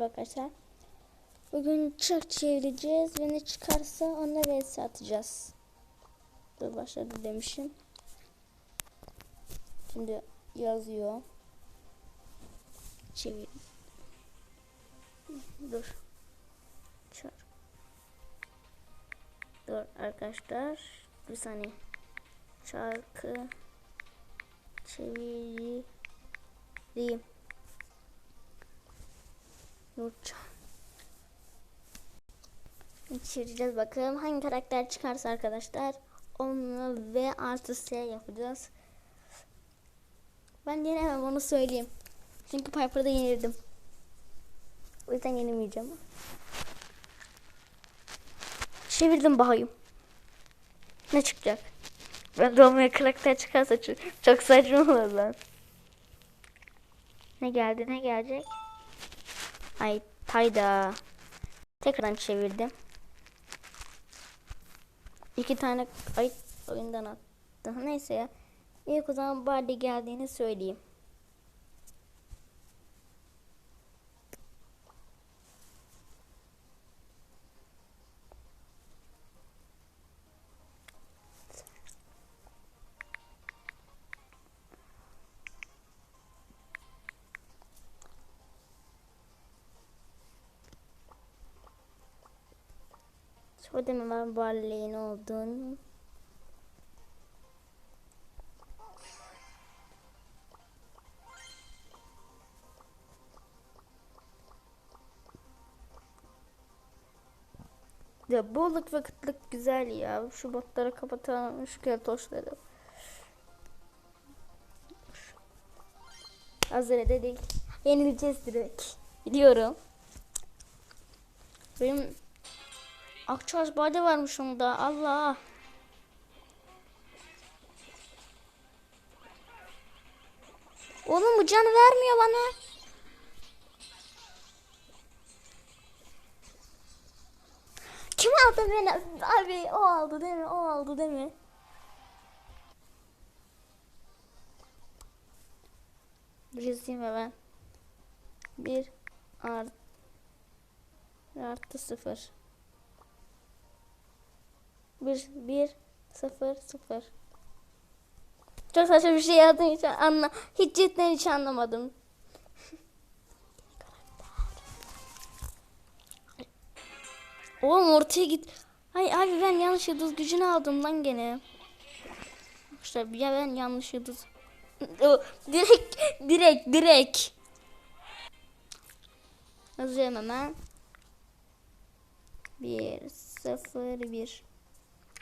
Arkadaşlar. Bugün çark çevireceğiz ve ne çıkarsa ona vs atacağız. Dur başladı demişim. Şimdi yazıyor. Çevir. Dur. Çark. Dur arkadaşlar. Bir saniye. Çarkı çevireyim. Nurcan. Bakalım hangi karakter çıkarsa arkadaşlar onu V artı S yapacağız. Ben yenemem onu söyleyeyim. Çünkü Piper'da yenildim. O yüzden yenemeyeceğim. Çevirdim bakayım. Ne çıkacak? Ben Romeo karakter çıkarsa çok, çok saçma olur lan. Ne geldi ne gelecek? Ay tayda. Tekrardan çevirdim. İki tane ay oyundan attı. Neyse ya. İlk o zaman Barley geldiğini söyleyeyim. Şurada mı var Barley'in olduğunu? Ya bolluk ve kıtlık güzel ya. Şu botları kapatalım. Şu keltoşları. Hazır dedik. Yenileceğiz direkt. Biliyorum. Benim Akçaş bade varmış onda. Allah. Oğlum bu canı vermiyor bana. Kim aldı beni? Abi o aldı değil mi? O aldı değil mi? Bir yazayım hemen. Bir art artı sıfır. Bir, bir, sıfır, sıfır. Çok saçma bir şey yazdığım için anla, hiç cidden hiç anlamadım. Oğlum ortaya git. Ay abi ben yanlış yıldız gücünü aldım lan gene. İşte ya ben yanlış yıldız. Direkt, direkt, direkt. Yazıyorum hemen. Bir, sıfır, bir.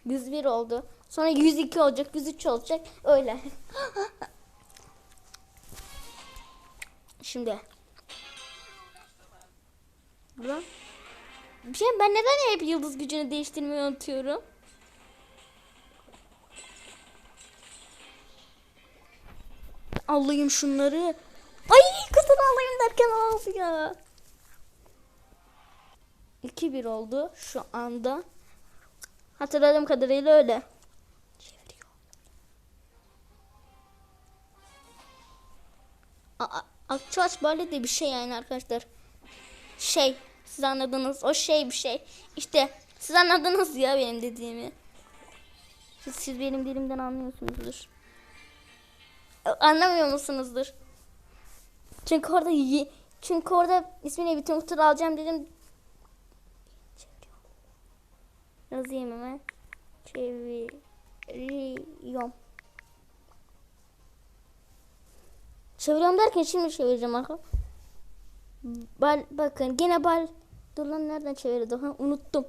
101 oldu. Sonra 102 olacak, 103 olacak. Öyle. Şimdi. Lan. Bir şey ben neden hep yıldız gücünü değiştirmeyi unutuyorum? Alayım şunları. Ay kızını alayım derken aldı ya. 2-1 oldu şu anda. Hatırladığım kadarıyla öyle. Çeviriyor. Aa, Akçaç böyle de bir şey yani arkadaşlar. Şey siz anladınız o şey bir şey. İşte siz anladınız ya benim dediğimi. Siz, siz benim dilimden anlıyorsunuzdur. Anlamıyor musunuzdur? Çünkü orada çünkü orada ismini bütün kutu alacağım dedim. Yazayım hemen. Çeviriyorum. Çeviriyorum derken şimdi çevireceğim arkadaşlar. Bal, bakın gene bal. Dur lan nereden çevirdi? Ha, unuttum.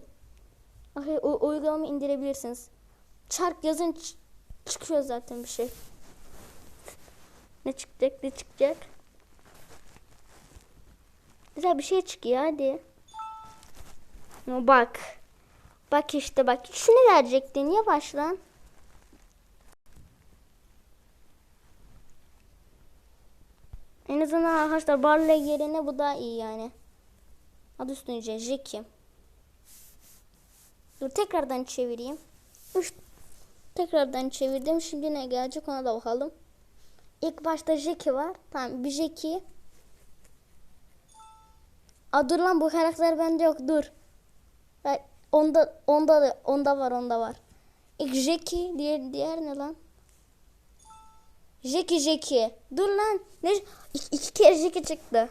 Okay, o uygulamayı indirebilirsiniz. Çark yazın çıkıyor zaten bir şey. Ne çıkacak ne çıkacak? Güzel bir şey çıkıyor hadi. Ama bak. Bak işte bak. Şunu verecektin. Yavaş lan. En azından arkadaşlar Barley yerine bu daha iyi yani. Adı üstünce Jackie. Dur tekrardan çevireyim. Üç. Tekrardan çevirdim. Şimdi ne gelecek ona da bakalım. İlk başta Jackie var. Tamam bir Jackie. Aa, dur lan bu karakter bende yok dur. Ha, onda onda da onda var onda var. İlk Jackie diğer diğer ne lan? Jackie Jackie. Dur lan. Ne iki, iki kere Jackie çıktı.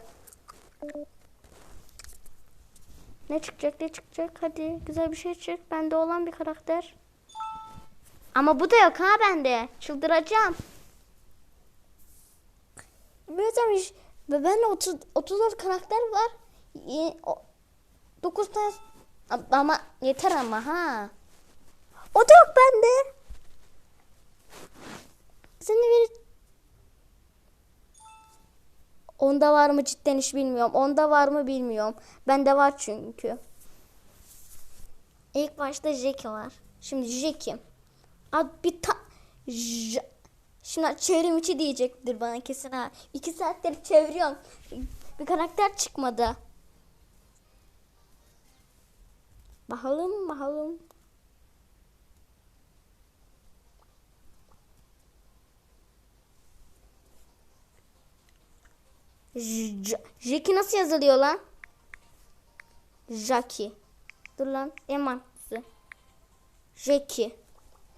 Ne çıkacak ne çıkacak hadi güzel bir şey çık. Bende olan bir karakter. Ama bu da yok ha bende. Çıldıracağım. Ve bende 30 34 karakter var. 9 tane ama yeter ama ha. O da yok bende. Seni ver. Onda var mı cidden hiç bilmiyorum. Onda var mı bilmiyorum. Bende var çünkü. İlk başta Jackie var. Şimdi Jackie. Abi bir ta... J- Şimdi çevrim içi diyecektir bana kesin ha. İki saattir çeviriyorum. Bir karakter çıkmadı. Bakalım bakalım. Jackie nasıl yazılıyor lan? Jackie. Dur lan. Emansı. Jackie.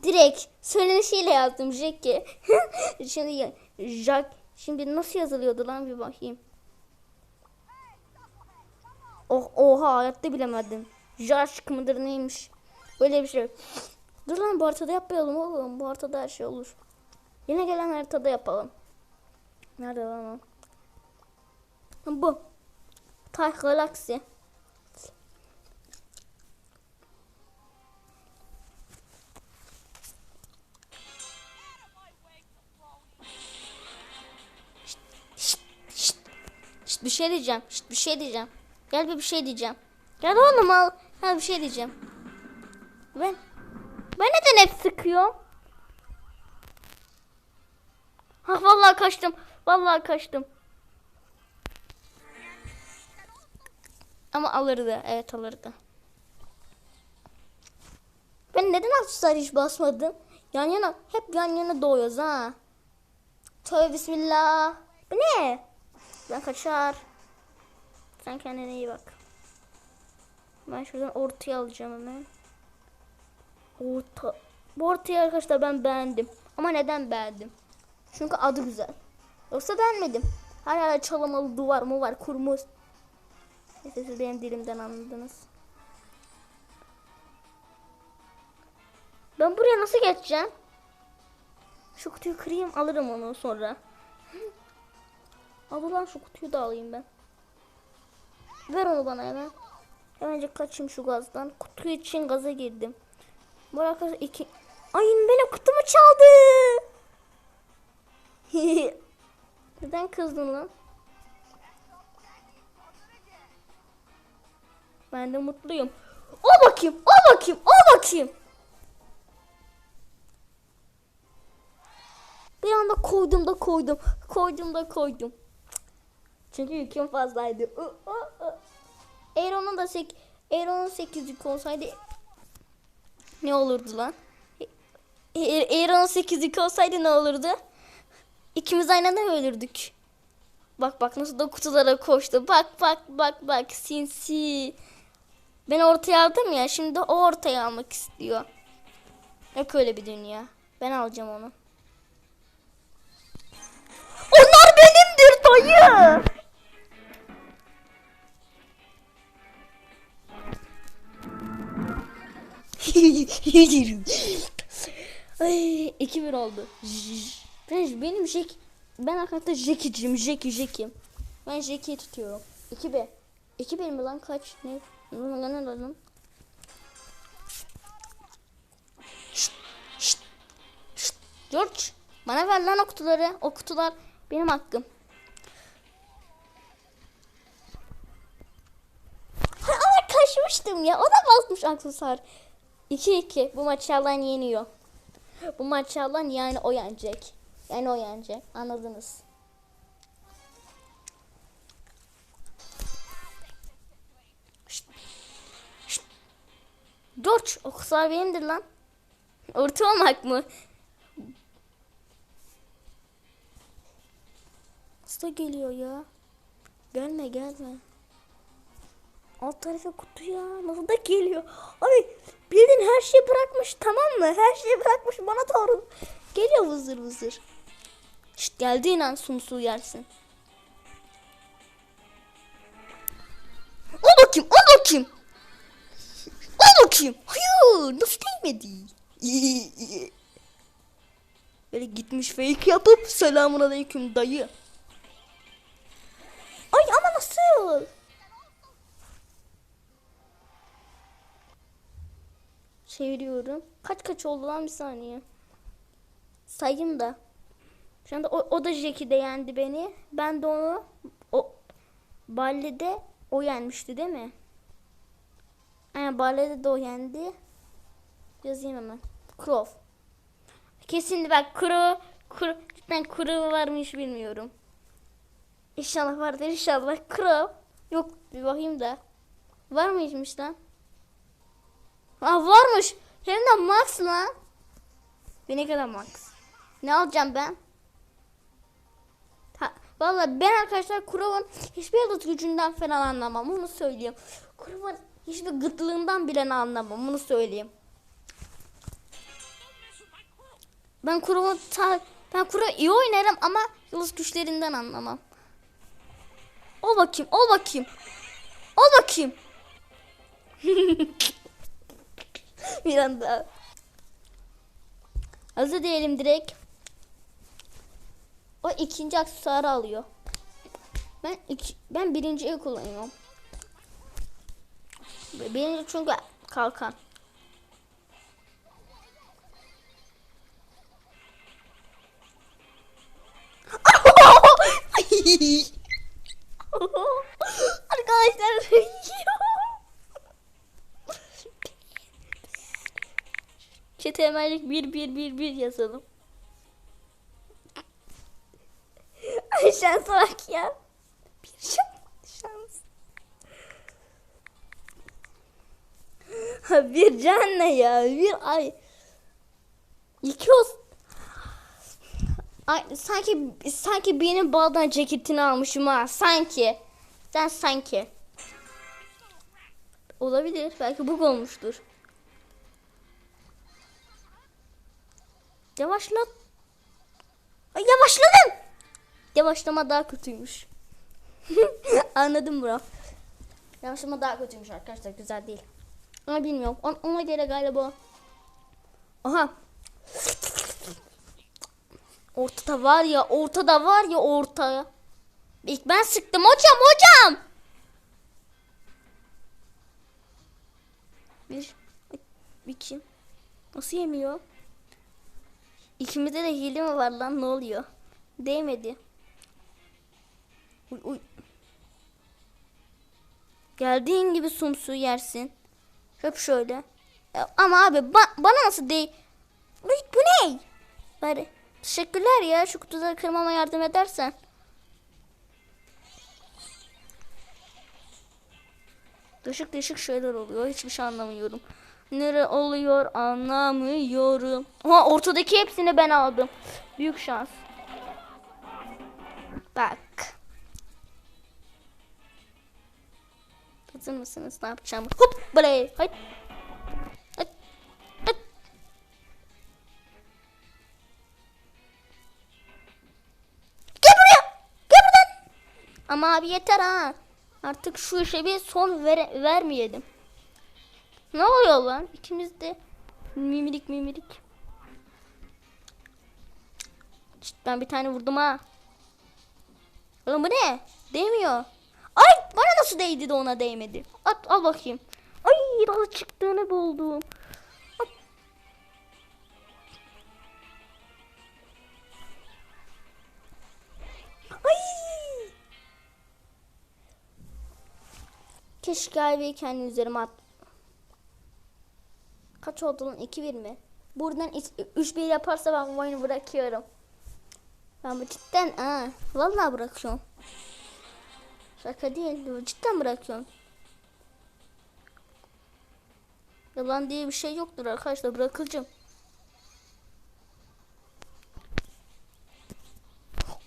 Direkt söylenişiyle yazdım Jackie. Şimdi Jack. Şimdi nasıl yazılıyordu lan bir bakayım. Oh, oha hayatta bilemedim. Jack mıdır neymiş? Böyle bir şey. Dur lan bu haritada yapmayalım oğlum. Bu haritada her şey olur. Yine gelen haritada yapalım. Nerede lan o? Bu. Tay Galaxy. Bir şey diyeceğim. Şşt, bir şey diyeceğim. Gel bir şey diyeceğim. Gel oğlum al. Gel bir şey diyeceğim. Ben ben neden hep sıkıyorum? Ha vallahi kaçtım. Vallahi kaçtım. Ama alırdı. Evet alırdı. Ben neden aksesuar hiç basmadım? Yan yana hep yan yana doğuyoruz ha. Tövbe bismillah. Bu ne? Ben kaçar. Sen kendine iyi bak. Ben şuradan ortaya alacağım hemen. Orta. Bu ortayı arkadaşlar ben beğendim. Ama neden beğendim? Çünkü adı güzel. Yoksa beğenmedim. Her yerde çalamalı duvar mı var kurmuş. Neyse siz benim dilimden anladınız. Ben buraya nasıl geçeceğim? Şu kutuyu kırayım alırım onu sonra. Al lan şu kutuyu da alayım ben. Ver onu bana hemen. Hemencik kaçayım şu gazdan. Kutu için gaza girdim. Bu arkadaş iki... Ay benim kutumu çaldı. Neden kızdın lan? Ben de mutluyum. O bakayım, o bakayım, o bakayım. Bir anda koydum da koydum, koydum da koydum. Çünkü yüküm fazlaydı. I, ı, ı. Eğer onun da sek eğer onun 8 yük olsaydı ne olurdu lan? Eğer, eğer onun 8 yük olsaydı ne olurdu? İkimiz aynı anda ölürdük. Bak bak nasıl da kutulara koştu. Bak bak bak bak sinsi. Ben ortaya aldım ya şimdi o ortaya almak istiyor. Yok öyle bir dünya. Ben alacağım onu. Onlar benimdir dayı. Ay 2-1 oldu. Ben, benim Jack ben hakikaten Jack'iciyim. Jack Jack'im. Ben Jack'i tutuyorum. 2-1. 2-1 mi lan kaç? Ne? Ne lan lan? George bana ver lan o kutuları. O kutular benim hakkım. Ha, ama kaçmıştım ya. O da basmış aksesuar. 2-2. Bu maçı alan yeniyor. Bu maçı alan yani o yenecek. Yani o yenecek. Anladınız. Şşt. Şşt. George o kısa benimdir lan. Orta olmak mı? Nasıl geliyor ya? Gelme gelme. Alt tarafa kutu ya. Nasıl da geliyor. Abi bildiğin her şeyi bırakmış tamam mı? Her şeyi bırakmış bana doğru. Geliyor vızır vızır. İşte geldiğin an sumsu yersin. Al bakayım al bakayım. Al bakayım. Hayır nasıl değmedi? Böyle gitmiş fake yapıp selamun aleyküm dayı. Ay ama nasıl? Çeviriyorum. Kaç kaç oldu lan bir saniye. Sayayım da. Şu anda o, o da Jack'i de yendi beni. Ben de onu o Balle'de o yenmişti değil mi? Aynen Balle'de de o yendi. Yazayım hemen. Crow. Kesin bak kuru kuru cidden kuru varmış bilmiyorum. İnşallah vardır inşallah. Kuru. Yok bir bakayım da. Var mıymış lan? Ha varmış. Hem de max lan. Ve ne kadar max? Ne alacağım ben? Ha, Valla ben arkadaşlar Kurov'un hiçbir yıldız gücünden falan anlamam. Bunu söyleyeyim. Kurov'un hiçbir gıtlığından bile anlamam. Bunu söyleyeyim. Ben Kurov'u ta ben Kurov iyi oynarım ama yıldız güçlerinden anlamam. Ol bakayım, ol bakayım. Ol bakayım. Bir anda. Hazır diyelim direkt. O ikinci aksesuarı alıyor. Ben iki, ben birinciyi kullanıyorum. Birinci çünkü kalkan. Arkadaşlar Çete hemenlik bir bir bir bir yazalım. Ay şansa bak ya. Bir şans. şans. Ha, bir can ne ya? Bir ay. İki olsun. Ay, sanki sanki benim baldan ceketini almışım ha. Sanki. Sen sanki. Olabilir. Belki bug olmuştur. Yavaşlat. Ay yavaşladım. Yavaşlama daha kötüymüş. Anladım bro. Yavaşlama daha kötüymüş arkadaşlar. Güzel değil. Ama bilmiyorum. On, ona göre galiba. Aha. Ortada var ya. Ortada var ya ortaya. İlk ben sıktım hocam hocam. Bir. iki. Nasıl yemiyor? İkimizde de hile mi var lan ne oluyor? Değmedi. Uy, uy. Geldiğin gibi sumsu yersin. Hep şöyle. E, Ama abi ba- bana nasıl değil? Uy, bu ne? Bari. Teşekkürler ya şu kutuları kırmama yardım edersen. Değişik değişik şeyler oluyor. Hiçbir şey anlamıyorum. Nere oluyor anlamıyorum. Ha ortadaki hepsini ben aldım. Büyük şans. Bak. Hazır mısınız? Ne yapacağım? Hop buraya. Hayt. Hayt. Gel buraya. Gel buradan. Ama abi yeter ha. Artık şu işe bir son ver vermeyelim. Ne oluyor lan? İkimiz de mimirik mimirik. Ben bir tane vurdum ha. Oğlum bu ne? Değmiyor. Ay bana nasıl değdi de ona değmedi. At al bakayım. Ay nasıl çıktığını buldum. Ay. Keşke ayvayı kendi üzerime at. Kaç oldu lan? 2-1 mi? Buradan 3-1 yaparsa ben bu oyunu bırakıyorum. Ben bu cidden ha, vallahi bırakıyorum. Şaka değil, bu cidden bırakıyorum. Yalan diye bir şey yoktur arkadaşlar, bırakacağım.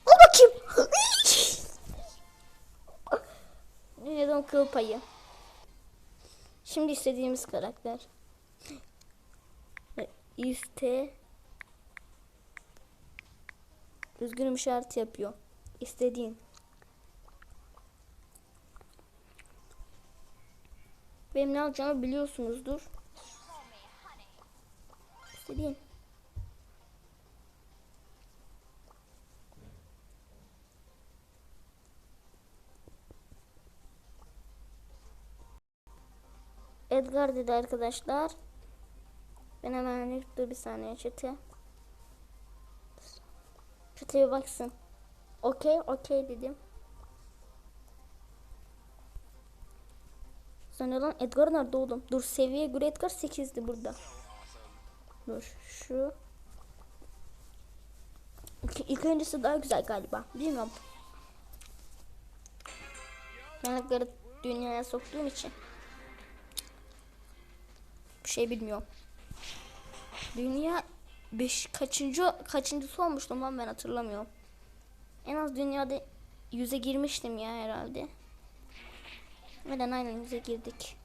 Al bakayım. Yedim kıl payı. Şimdi istediğimiz karakter. İste. Üzgünüm işareti yapıyor. İstediğin. Benim ne alacağımı biliyorsunuzdur. İstediğin. Edgar dedi arkadaşlar. Ben hemen dur bir saniye çete. Çete bir baksın. Okey, okey dedim. Sen lan Edgar nerede oğlum? Dur seviye göre Edgar 8'di burada. Dur şu. İlk, ilk öncesi daha güzel galiba. Bilmiyorum. Edgar'ı dünyaya soktuğum için. Bir şey bilmiyorum. Dünya 5 kaçıncı kaçıncısı olmuştum lan ben hatırlamıyorum. En az dünyada yüze girmiştim ya herhalde. Neden aynen yüze girdik.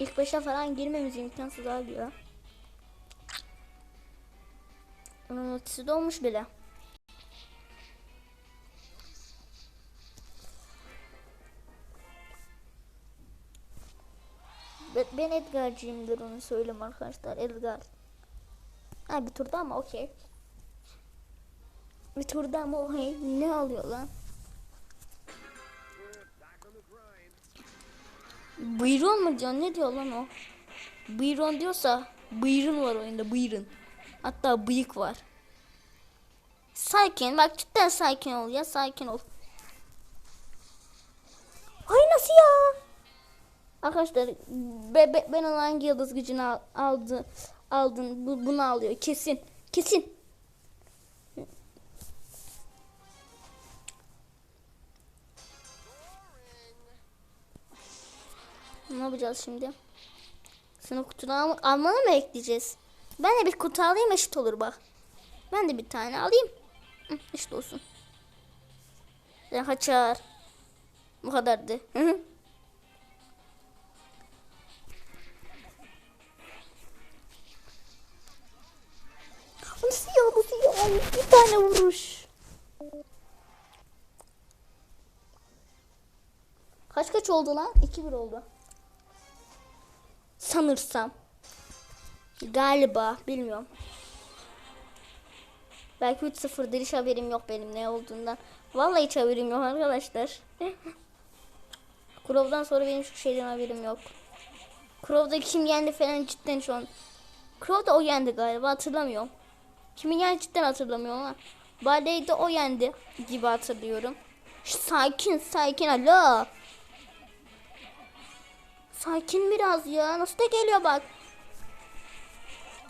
İlk başa falan girmemiz imkansız abi ya. Onun ötesi de bile. Ben- Edgar'cıyımdır onu söyleyeyim arkadaşlar. Edgar. Ha bir turda ama okey. Bir turda ama okey. Ne alıyor lan? Buyurun mu diyor? Ne diyor lan o? Buyurun diyorsa buyurun var oyunda buyurun. Hatta bıyık var. Sakin bak cidden sakin ol ya sakin ol. Ay nasıl ya? Arkadaşlar be, be- ben ona hangi yıldız gücünü al- aldı aldın bu, bunu alıyor kesin kesin. Ne yapacağız şimdi? Sana kutunu al almanı mı ekleyeceğiz? Ben de bir kutu alayım eşit olur bak. Ben de bir tane alayım. Hı, eşit olsun. Ben kaçar. Bu kadardı. Hı hı. Kaç kaç oldu lan? 2-1 oldu. Sanırsam. Galiba bilmiyorum. Belki 3-0'dır hiç haberim yok benim ne olduğundan. Vallahi hiç haberim yok arkadaşlar. Kurov'dan sonra benim şu şeyden haberim yok. Kurov'da kim yendi falan cidden şu an. Kurov'da o yendi galiba hatırlamıyorum. Kimin yendi cidden hatırlamıyorum ama. Bale'yi de o yendi gibi hatırlıyorum. Sakin sakin alo. Sakin biraz ya. Nasıl da geliyor bak.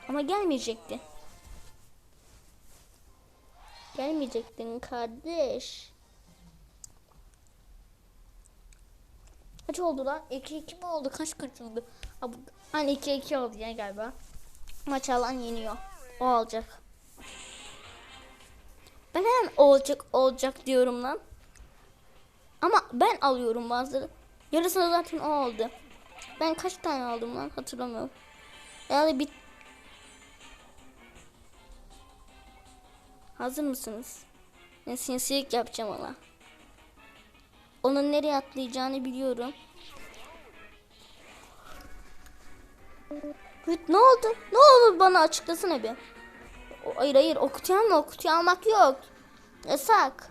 Ama gelmeyecekti. Gelmeyecektin kardeş. Kaç oldu lan? 2-2 mi oldu? Kaç kaç oldu? Hani 2-2 oldu ya galiba. Maç alan yeniyor. O alacak. Ben hemen olacak olacak diyorum lan. Ama ben alıyorum bazıları. Yarısını zaten o aldı. Ben kaç tane aldım lan hatırlamıyorum. Yani bir Hazır mısınız? Ben sinsilik yapacağım ona. Onun nereye atlayacağını biliyorum. Hüt, ne oldu? Ne olur bana açıklasana bir. Hayır hayır o kutuyu alma o kutuyu almak yok. Yasak.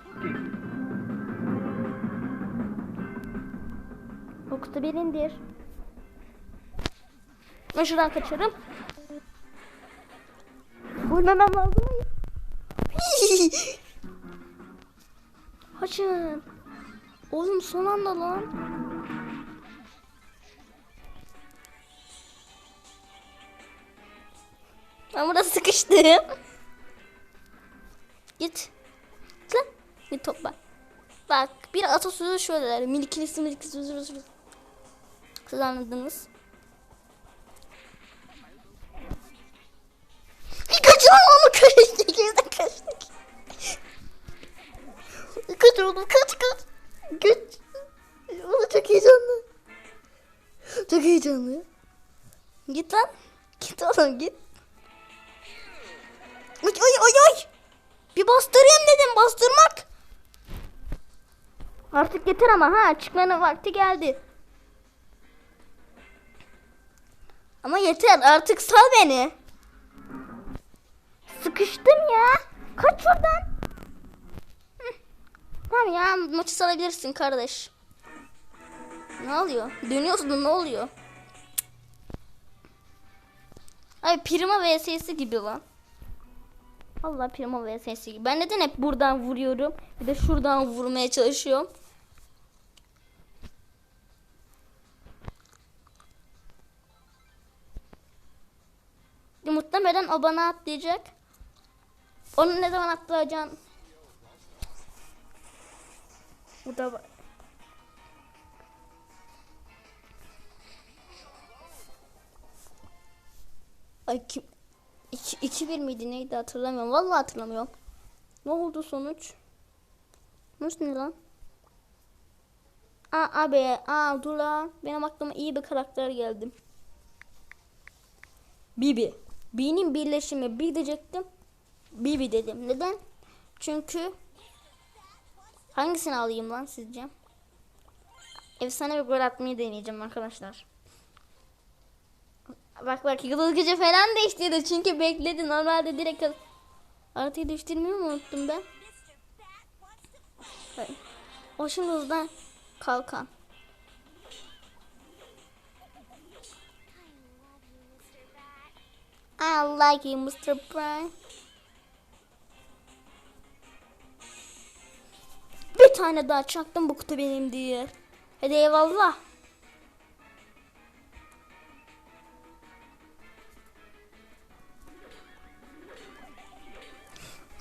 O kutu birindir. Ben şuradan kaçarım. Ölmemem lazım. Hayır. Haçın. Oğlum son anda lan. Ben burada sıkıştım. Git. Sen git topla. Bak bir atasözü şöyle der. Milikilisi milikilisi. Siz anladınız. İkimiz de kaçtık. Kaç oğlum kaç kaç. Kaç. Oğlum çok heyecanlı. Çok heyecanlı. Git lan. Git oğlum git. Oy oy oy. Bir bastırayım dedim bastırmak. Artık getir ama ha çıkmanın vakti geldi. Ama yeter artık sal beni. Sıkıştım ya. Kaç şuradan. Tamam ya maçı salabilirsin kardeş. Ne oluyor? Dönüyorsun ne oluyor? Ay Prima VS'si gibi lan. Allah Prima VS'si gibi. Ben neden hep buradan vuruyorum? Bir de şuradan vurmaya çalışıyorum. Muhtemelen o bana atlayacak. Onun ne zaman atlayacağını... Bu da var. Ay kim? 2-1 miydi neydi hatırlamıyorum. Vallahi hatırlamıyorum. Ne oldu sonuç? Sonuç ne lan? Aa abi, aa dur lan. Benim aklıma iyi bir karakter geldi. Bibi. B'nin birleşimi bir diyecektim. Bibi dedim. Neden? Çünkü hangisini alayım lan sizce? Efsane bir gol atmayı deneyeceğim arkadaşlar. Bak bak yıldız gücü falan değiştirdi çünkü bekledi. Normalde direkt artıyı değiştirmeyi mi unuttum ben? O şimdi hızdan kalkan. I like you Mr. Prime. Bir tane daha çaktım bu kutu benim diye. Hadi eyvallah.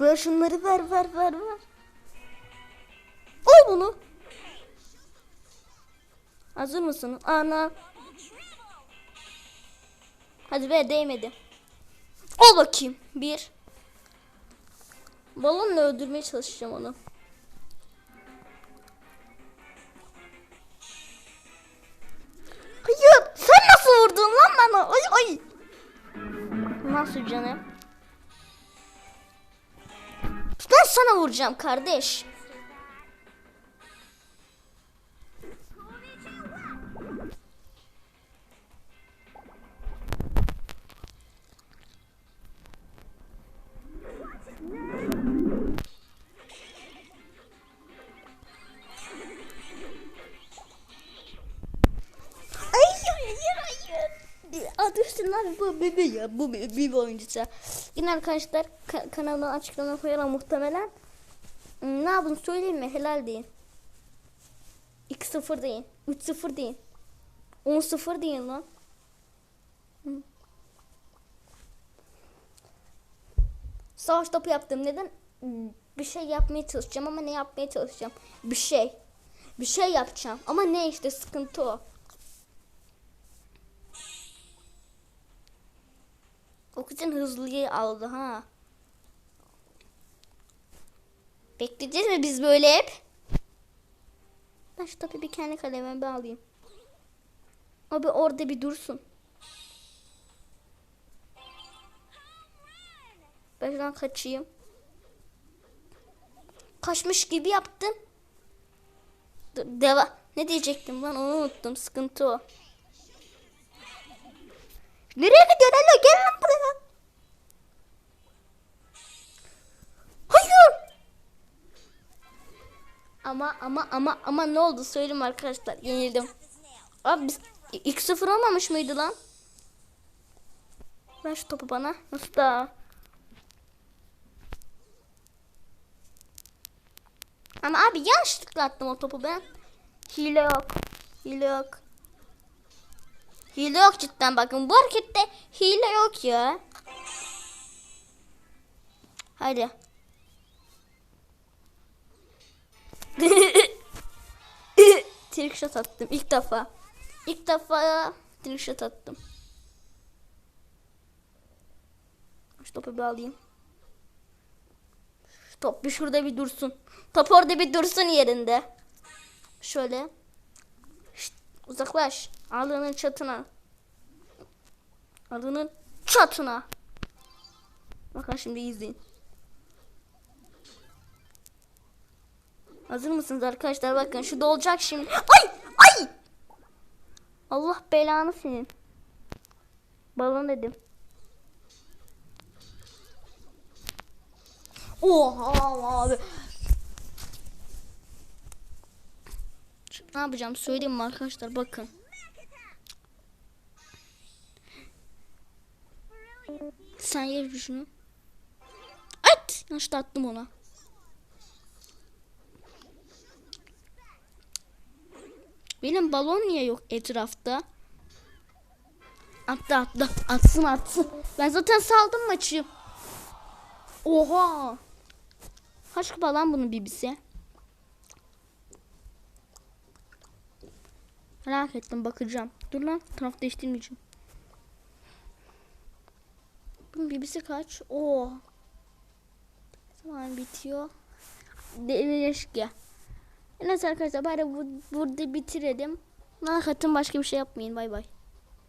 Ver şunları ver ver ver ver. Al bunu. Hazır mısın? Ana. Hadi be değmedi. Al bakayım. Bir. Balonla öldürmeye çalışacağım onu. Hayır. Sen nasıl vurdun lan bana? Ay ay. Nasıl canım? Ben sana vuracağım kardeş. Adı üstünde abi bu bebe ya bu bebe oyuncusu. Yine arkadaşlar ka- kanaldan açıklama koyarım muhtemelen. Hmm, Ne yapın söyleyeyim mi? Helal deyin. 2-0 deyin. 3-0 deyin. 10-0 deyin lan. Hı. Savaş topu yaptım. Neden? Hmm, Bir şey yapmaya çalışacağım ama ne yapmaya çalışacağım? Bir şey. Bir şey yapacağım. Ama ne işte sıkıntı o. Oksijen hızlıyı aldı ha. Bekleyeceğiz mi biz böyle hep? Ben şu topu bir kendi kaleme bir alayım. Abi orada bir dursun. Ben şuradan kaçayım. Kaçmış gibi yaptım. Deva. Ne diyecektim lan onu unuttum. Sıkıntı o. Nereye gidiyorsun Alo? Gel lan Ama ama ama ama ne oldu söyleyeyim arkadaşlar. Yenildim. Abi biz ilk sıfır olmamış mıydı lan? Ver şu topu bana. Nasıl da? Ama abi yanlışlıkla attım o topu ben. Hile yok. Hile yok. Hile yok cidden bakın. Bu harekette hile yok ya. Hadi. trick shot attım ilk defa. İlk defa trick shot attım. Şu topu bir alayım. Şu top bir şurada bir dursun. Top orada bir dursun yerinde. Şöyle. Şşt, uzaklaş. Ağlığının çatına. Adının çatına. Bakın şimdi izleyin. Hazır mısınız arkadaşlar? Bakın şu dolacak şimdi. Ay! Ay! Allah belanı senin. Balon dedim. Oha abi. Ne yapacağım söyleyeyim mi arkadaşlar bakın. Sen yer şunu. At! Yanlışlıkla attım ona. Benim balon niye yok etrafta? Attı attı. Atsın atsın. Ben zaten saldım maçı. Oha. Kaç kupa lan bunun bibisi? Merak ettim bakacağım. Dur lan taraf değiştirmeyeceğim. Bunun bibisi kaç? Oo. Zaman bitiyor. Değişik Neyse arkadaşlar bari bu, burada bitirelim. Merak ettim başka bir şey yapmayın. Bay bay.